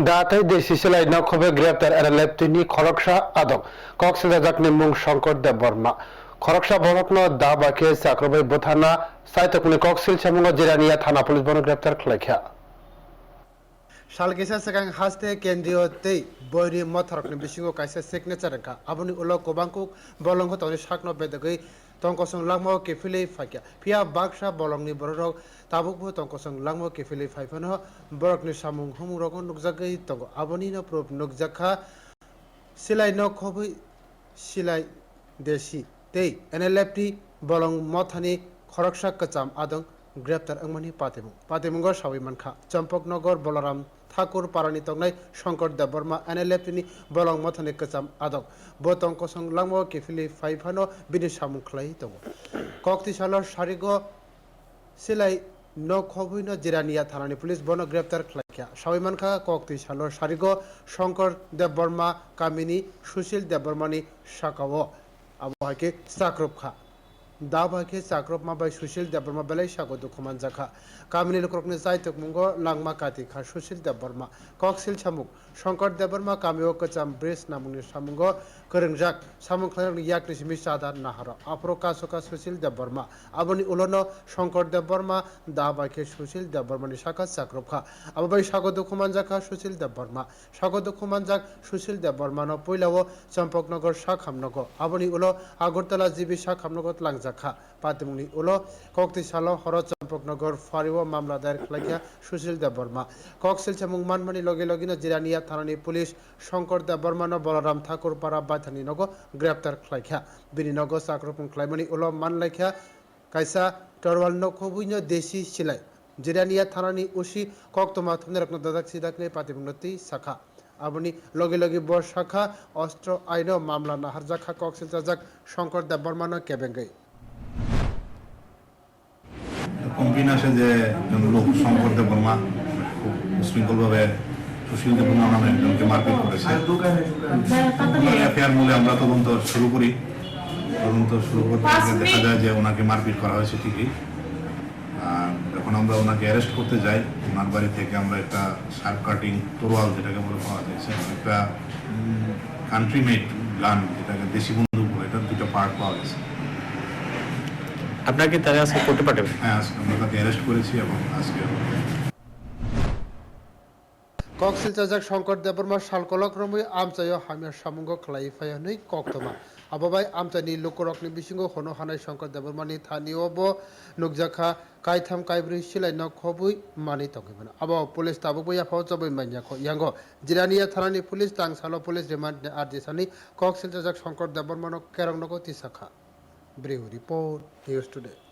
দাঁতাই দেশি সেলাই নখবে গ্রেপ্তার এরালেপ তিনি খরকসা আদক। কক্সবাজার মুং শঙ্কর দেব বর্মা। খরকসা বরকন দা বাকে চাক্রবাই বোথানা সাইতকুনি কক্সিল সামুঙ্গ জিরানিয়া থানা পুলিশ বন গ্রেপ্তার খালাইখা সালগেসা সেকাং হাসতে কেন্দ্রীয় তৈ বৈরি মথরকনি বিসিঙ্গো কাইসা signature ka aboni ulo kobangku bolong ko tawni sakno tongkosong langmo kefili fakya pia baksha bolongni borok tabukbo tongkosong langmo kefili faifano borokni samung humung rok nukjagui tongo aboni no proof nukjakha silai no khobui silai deshi tei NLFT bolong mothani খরকসা কচাম আদং গ্রেপ্তার অংমানি পাতিমু, পাতিমুঙ্গ সাবি মানখা। চম্পকনগর, বলরাম, ঠাকুর, পারানি তংনাই, শঙ্কর দেব বর্মা এনএলএফটিনি বলং মথনি কচাম আদং বতং কসং লাংমো, কেফিলি, ফাইফানো, বিনি সামুং খ্লাই দङ কক্তি সালর সারিগ, সিলাই ন খবইন জিরানিয়া থানানি পুলিশ বন গ্রেপ্তার খ্লাইখা সাবিমানখা কক্তি সালর সারিগ, শঙ্কর দেব বর্মা, কামিনী, সুশীল দেব বর্মানি শাকাও আবহাওয়াকে চাক্রবখা দাবাকে চাক্রবমা বাই সুশীল দেববর্মা বেলাই সাগো দুখমান জাখা কামিনী লুক্রকনি যাই তকমুঙ্গ লাংমা কাতিখা সুশীল দেববর্মা কক্সিল সামুক শঙ্কর দেববর্মা কামিও কচাম ব্রেস নামুংনি সামুঙ্গ করংজাক সামুং খায়রং ইয়াকনি সিমি সাদা নাহার আপরো কাসকা সুশীল দেববর্মা আবনি উলনো শঙ্কর দেববর্মা দাবাকে সুশীল দেববর্মানি শাখা চাক্রবখা আবাবাই সাগো দুখমান জাখা সুশীল দেববর্মা সাগো দুখমান জাক সুশীল দেববর্মানো পৈলাও চম্পকনগর শাখামনগ আবনি উলো আগরতলা জিবি শাখামনগত লাংজাখা পাতিমুনি উলো কক্তি সালো হর চম্পকনগর ফারিও মামলা দায়ের খালাইয়া সুশীল দেববর্মা কক্সিল চামুং মানমানি লগে লগিনা জিরানিয়া থানানি পুলিশ শঙ্কর দেববর্মানো বলরাম ঠাকুর পাড়া বাইথানি নগ গ্রেপ্তার খালাইখা বিনি নগ চাক্রপুং খালাইমানি উলো মানলাইখা কাইসা টরওয়াল নখবুইনো দেশি সিলাই জিরানিয়া থানানি উসি কক্তমা থুমনে রকম দাদাক সিদাকনে পাতিমুন্নতি শাখা আপনি লগে লগে বর শাখা অস্ত্র আইন মামলা নাহার জাখা কক্সিল চাজাক শঙ্কর দেববর্মানো কেবেঙ্গাই কমপ্লেন আসে যে একজন লোক শঙ্কর দেব বর্মা খুব উশৃঙ্খলভাবে সুশীল দেব বর্মা নামে একজনকে মারপিট করেছে। এফআইআর মূলে আমরা তদন্ত শুরু করি। তদন্ত শুরু করতে দেখা যায় যে ওনাকে মারপিট করা হয়েছে ঠিকই। আর এখন আমরা ওনাকে অ্যারেস্ট করতে যাই। ওনার বাড়ি থেকে আমরা একটা শার্প কাটিং তোরওয়াল যেটাকে বলে পাওয়া যাচ্ছে একটা কান্ট্রি মেড গান যেটাকে দেশি বন্দুক বলে এটা দুটো পার্ট পাওয়া গেছে। আপনাকে তারা আজকে করতে পাঠাবে হ্যাঁ আজকে আমরা তাকে অ্যারেস্ট করেছি এবং আজকে কক্সিল চাজাক শঙ্কর দেববর্মা শালকলক রমই আমচায় হামিয়া সামুঙ্গ খালাই ফায়াनै কক্তমা। আবাবাই আমচানি লুকরকনি বিসিঙ্গ হনো হানাই শঙ্কর দেববর্মানি থানিও ব নুকজাখা কাইথাম কাইব্रै সিলাই ন খবুই মানি আবা পুলিশ তাবুবই আফাও জবই মাইয়াখো ইয়াঙ্গ। জিরানিয়া থানানি পুলিশ তাংসালো পুলিশ রিমান্ড আরজিসানি শঙ্কর তিসাখা। Brave Report. Here's today.